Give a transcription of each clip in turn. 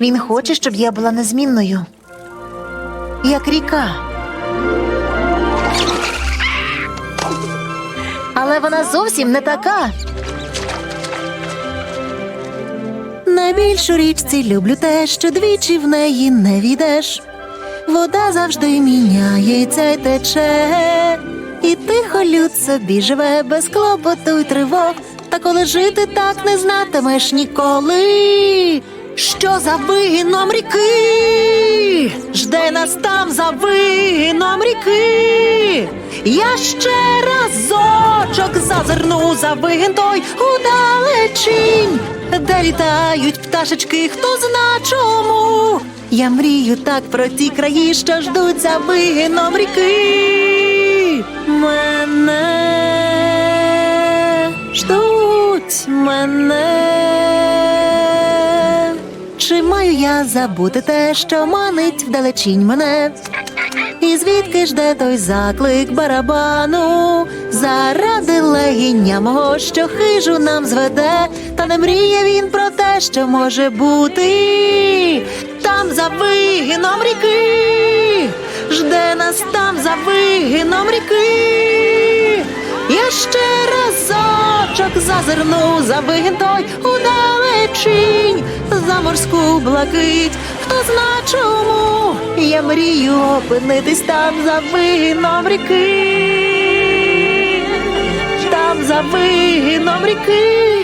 Він хоче, щоб я була незмінною. Як ріка. Але вона зовсім не така. Найбільшу річці люблю те, що двічі в неї не війдеш. Вода завжди міняється й тече, і тихо люд собі живе без клопоту й тривог. Та коли жити так не знатимеш ніколи. Що за вигином ріки? Жде нас там за вигином ріки. Я ще разочок зазирну за вигин той удалечінь, де літають пташечки, хто зна чому. Я мрію так про ті краї, що ждуть за вигином ріки. Мене мене. Чи маю я забути те, що манить вдалечінь мене? І звідки жде той заклик барабану? Заради легіння мого, що хижу нам зведе, та не мріє він про те, що може бути. Там за вигином ріки, жде нас там за вигином ріки. Разочок зазирну за вигін той удалечінь, за морську блакить, хто зна чому я мрію опинитись там за вигином ріки, там за вигином ріки.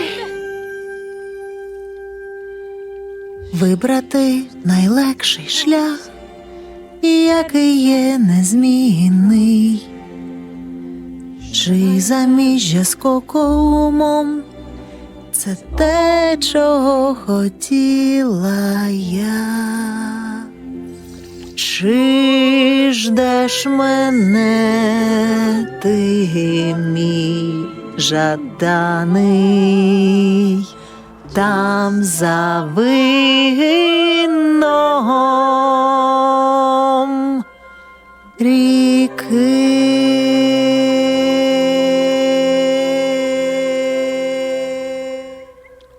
Вибрати найлегший шлях, який є незмінний. Чи заміжжя з кокоумом це те, чого хотіла я? Чи ждеш мене, ти мій жаданий, там за вигином ріки?